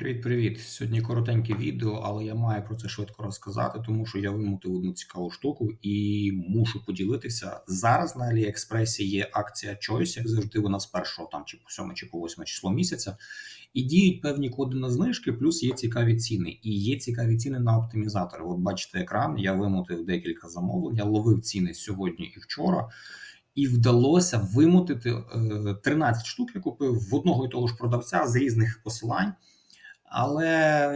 Привіт-привіт! Сьогодні коротеньке відео, але я маю про це швидко розказати, тому що я вимутив одну цікаву штуку і мушу поділитися. Зараз на Аліекспресі є акція Choice, як завжди, вона з першого там чи по 7 чи по 8 число місяця. І діють певні коди на знижки, плюс є цікаві ціни. І є цікаві ціни на оптимізатори. От бачите екран, я вимутив декілька замовлень, я ловив ціни сьогодні і вчора. І вдалося вимутити е, 13 штук. Я купив в одного і того ж продавця з різних посилань. Але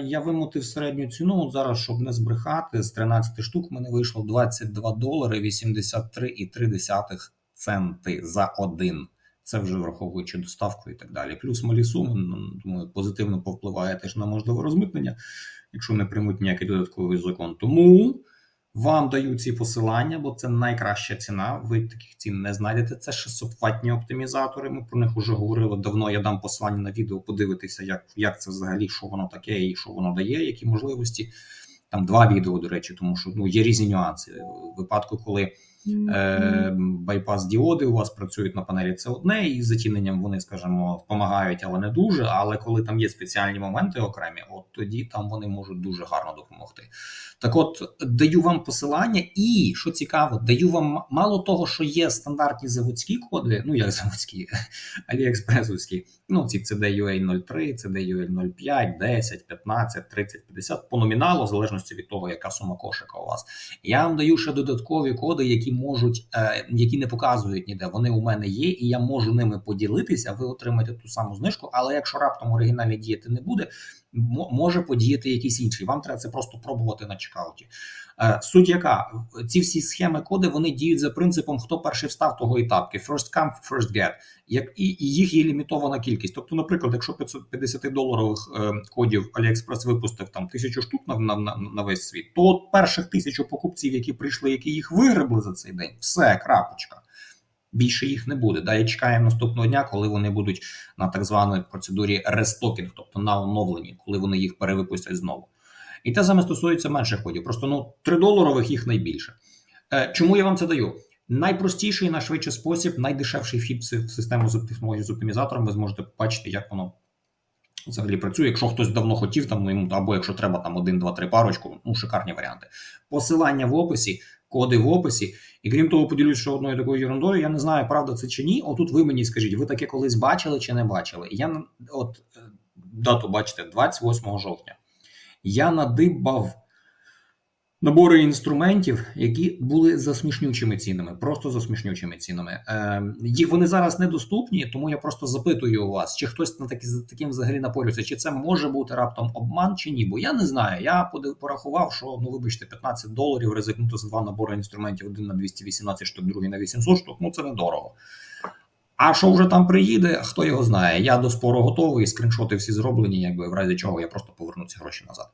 я вимутив середню ціну. Зараз, щоб не збрехати, з 13 штук мене вийшло 22 долари 83,3 центи за один. Це вже враховуючи доставку і так далі. Плюс малі суми, ну, думаю, позитивно повпливає теж на можливе розмитнення, якщо не приймуть ніякий додатковий закон. Тому вам даю ці посилання, бо це найкраща ціна. Ви таких цін не знайдете. Це 600 ватні оптимізатори. Ми про них вже говорили давно. Я дам посилання на відео, подивитися, як, як це взагалі, що воно таке і що воно дає, які можливості. Там два відео, до речі, тому що ну є різні нюанси. В випадку, коли байпас діоди у вас працюють на панелі, це одне, і з затіненням вони, скажімо, допомагають, але не дуже. Але коли там є спеціальні моменти окремі, от тоді там вони можуть дуже гарно допомогти. Так, от даю вам посилання, і що цікаво, даю вам мало того, що є стандартні заводські коди, ну як заводські, аліекспресовські, ну ці CDUA 03, CDUA 05, 10, 15, 30, 50 по номіналу, в залежності від того, яка сума кошика у вас. Я вам даю ще додаткові коди, які можуть, е, які не показують ніде. Вони у мене є, і я можу ними поділитися. Ви отримаєте ту саму знижку. Але якщо раптом оригінальні діяти не буде, може подіяти якийсь інший. Вам треба це просто пробувати на чекауті. Е, Суть яка ці всі схеми коди вони діють за принципом, хто перший встав, того і тапки. First come, first get. Як і, їх є лімітована кількість. Тобто, наприклад, якщо 550 доларових е, кодів AliExpress випустив там тисячу штук на, на, на весь світ, то от перших тисячу покупців, які прийшли, які їх вигребли за цей день, все крапочка. Більше їх не буде. Далі чекаємо наступного дня, коли вони будуть на так званій процедурі рестокінг, тобто на оновленні, коли вони їх перевипустять знову. І те саме стосується менших кодів. Просто ну 3 доларових їх найбільше. Е, чому я вам це даю? Найпростіший, найшвидший спосіб, найдешевший фіп систему з технології з оптимізатором. Ви зможете побачити, як воно взагалі працює. Якщо хтось давно хотів, там ну, або якщо треба там 1, 2, 3 парочку, ну шикарні варіанти. Посилання в описі, коди в описі. І крім того, поділюсь ще одною такою ерундою. Я не знаю, правда це чи ні. Отут ви мені скажіть, ви таке колись бачили чи не бачили? Я от е, дату бачите, 28 жовтня. Я надибав набори інструментів, які були за смішнючими цінами, просто за смішнючими цінами. Е, вони зараз недоступні, тому я просто запитую у вас, чи хтось на такі, таким взагалі напорюється, чи це може бути раптом обман, чи ні. Бо я не знаю. Я порахував, що ну вибачте, 15 доларів ризикнути за два набори інструментів: один на 218 штук, другий на 800 штук. Ну це недорого. А що вже там приїде, хто його знає. Я до спору готовий, скріншоти всі зроблені, якби в разі чого я просто поверну ці гроші назад.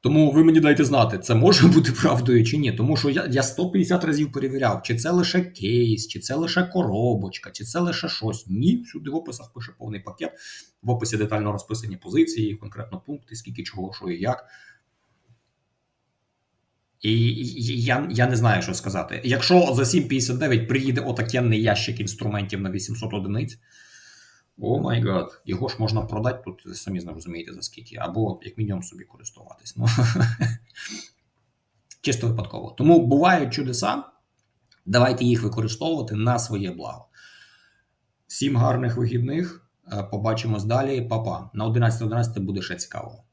Тому ви мені дайте знати, це може бути правдою чи ні. Тому що я, я 150 разів перевіряв, чи це лише кейс, чи це лише коробочка, чи це лише щось. Ні, всюди в описах пише повний пакет. В описі детально розписані позиції, конкретно пункти, скільки чого, що і як. І я, я не знаю, що сказати. Якщо за 7,59 приїде отакенний ящик інструментів на 800 одиниць, о май гад, його ж можна продати тут, самі розумієте за скільки, або як мінімум собі користуватись. Ну, чисто випадково. Тому бувають чудеса, давайте їх використовувати на своє благо. Всім гарних вихідних. Е, Побачимось далі. Па-па. На 11.11 буде ще цікаво.